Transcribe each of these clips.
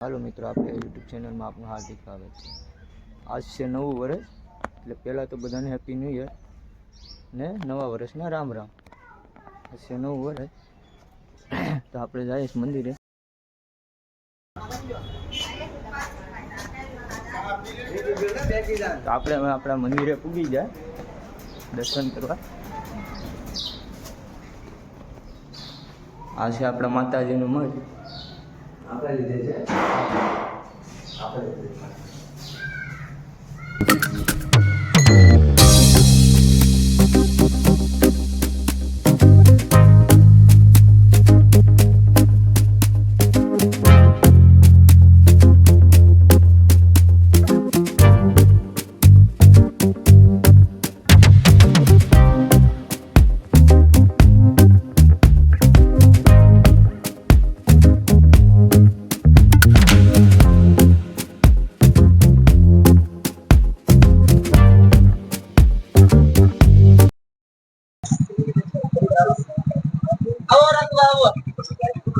હાલો મિત્રો, આપણે યુટ્યુબ ચેનલમાં આપનું હાર્દિક સ્વાગત છે. આજ છે નવું વર્ષ, એટલે પહેલાં તો બધાને હેપી ન્યૂ યર ને નવા વર્ષના રામ રામ. આજ છે નવું વર્ષ, તો આપણે જઈએ મંદિરે. તો આપણે હવે આપણા મંદિરે પૂગી જાય, દર્શન કરવા. આ છે આપણા માતાજીનું મઠ આપણે લીધે છે. આપણે લીધે છે.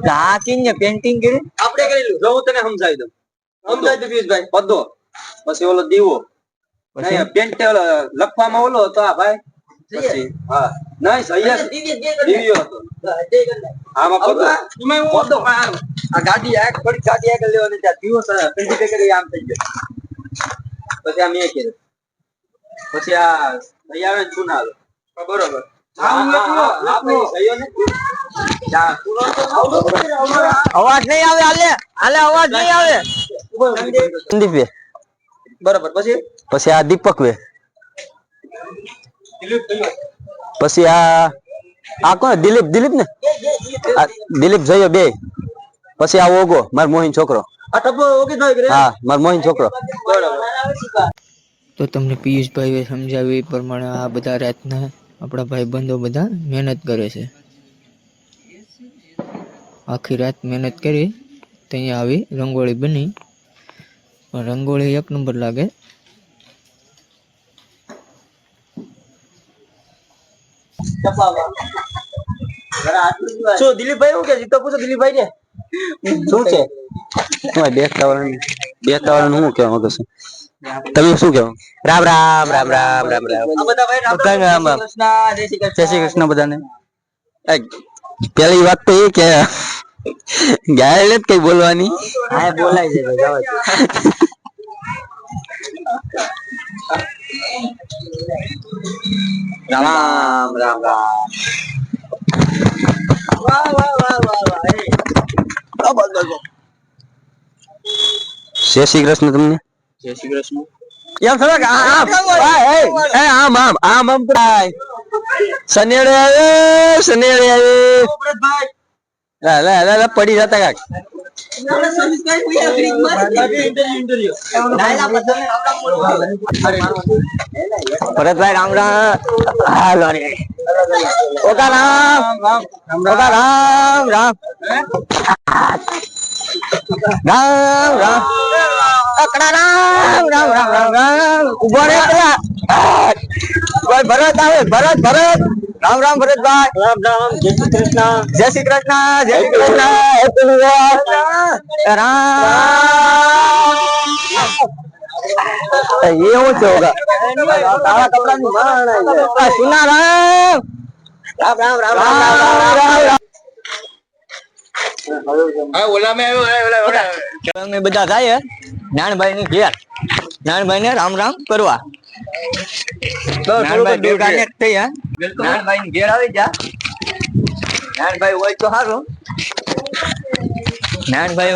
આ કિંગ પેન્ટિંગ કરી આપણે કરેલું જો હું તને સમજાવી દઉં. સમજાવી દઉં પિયુષભાઈ પદ્દો પછી ઓલો દીવો. પેન્ટ લખવામાં ઓલો હતો આ ભાઈ. પછી હા. નહીં સૈયદ દિવ્યો હતો. આમાં પદ્દો પદ્દો આમ આ ગાડી આગ પડી ગાડી આગળ લેવાની ત્યાં દીવો પેન્ટી કરી આમ થઈ ગયો. પછી આ મેં કીધું પછી આ ને ચુનાલો બરોબર. અવાજ નહીં આવે આલે આલે અવાજ નહીં આવે. સંદીપ બે. બરોબર પછી? પછી આ દીપક વે પછી આ આ કોણ? દિલીપ દિલીપ ને? દિલીપ જયો બે. પછી આ ઓગો માર મોહિન છોકરો. હા માર મોહિન છોકરો. તો તમને પિયુષભાઈએ સમજાવ્યું એ પ્રમાણે આ બધા રાતના આપણા ભાઈબંધો બધા મહેનત કરે છે. આખી રાત મહેનત કરી ત્યાં આવી રંગોળી બની. પણ રંગોળી એક નંબર લાગે. શું દિલીપભાઈ કે જીતો પૂછો દિલીપભાઈ ને શું છે? બેસતા વાળા બેસતા વાળા શું કહેવા માંગો છો? તમે શું કહેવા રામ રામ રામ રામ રામ રામ. જય શ્રી કૃષ્ણ. બધાને. પેલી વાત તો એ કે ગાયલ જ કઈ બોલવાની? હા બોલાય છે રામ રામ રામ. વાહ વાહ વાહ વાહ વાહ જય શ્રી કૃષ્ણ તમને. જય શ્રી કૃષ્ણ. એમ થોડાક આમ આમ એ આમ આમ આમ સનેડે આવે સનેડે આવે. લા લા લા લા પડી જતા કાક ભરતભાઈ, રામ રામ. ઓકા રામ. ઓકા, રામ રામ. રામ રામ. અકડા, રામ રામ રામ રામ રામ. ઊભો રે ભરત આવે, ભરત ભરત. રામ રામ ભરતભાઈ. રામ રામ જય શ્રી કૃષ્ણ. જય શ્રી કૃષ્ણ જય શ્રી કૃષ્ણ. રામ. એ હું ની માણ સુના રામ. રામ રામ રામ રામ રામ રામ બધા નાનભાઈ ની ઘેર. નાનભાઈ ને રામ રામ કરવા. નાનભાઈ ઘેર આવી જા. નાનભાઈ હોય તો સારું નાનભાઈ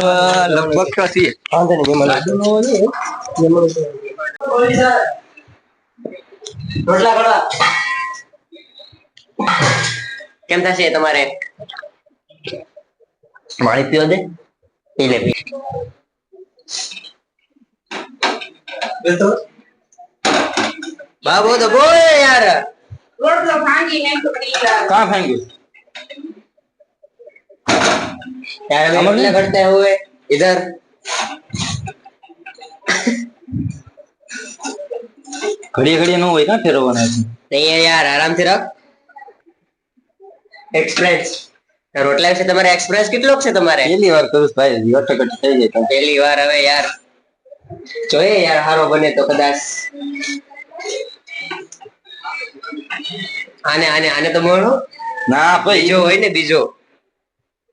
લગભગ તો છીએ. કેમ થશે તમારે? પાણી પીવો દે. પી. લે પી बाबू तो बोल रहे यार। कहा फेंगे करते हुए इधर। घड़ी घड़ी नो ना फिर बना नहीं है यार आराम से रख। एक्सप्रेस रोटला से तुम्हारे एक्सप्रेस कित लोग से तुम्हारे? पहली बार तो कर भाई ये टिकट है ये पहली बार अबे यार। जो है यार हारो बने तो कदास। આને આને આને તો મળો. ના ભાઈ. બીજો હોય ને બીજો.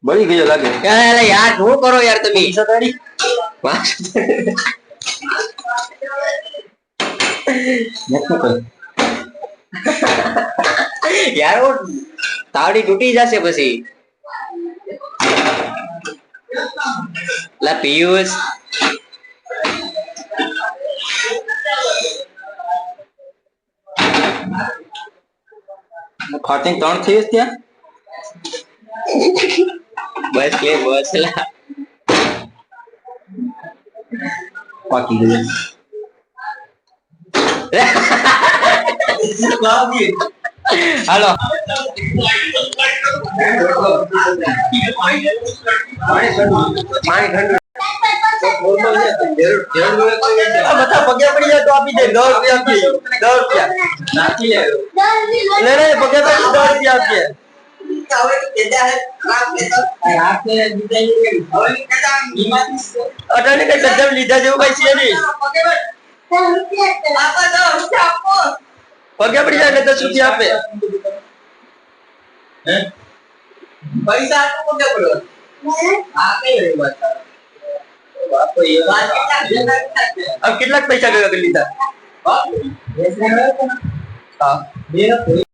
બળી ગયો લાગે. અરે યાર શું કરો યાર તમે. યાર ઓ તાવડી તૂટી જશે પછી. લા પિયુષ. ફાટિંગ ત્રણ થઈ ત્યાં? બસ કે બસ લા. પાકી ગયું. હાલો. પાણી ઠંડુ બધા પગે પડી જાય તો આપી દે દસ રૂપિયા આપીએ. દસ રૂપિયા. નાખી લે. લે લે પડી દસ રૂપિયા આપીએ. અટાણે કઈ ગજબ લીધા જેવું કઈ છે નહીં. પગે પડી જાય એટલે દસ રૂપિયા આપે. પૈસા આપો કે પડો. આ કઈ રહી વાત? હવે કેટલાક પૈસા ગયો લીધા? હા.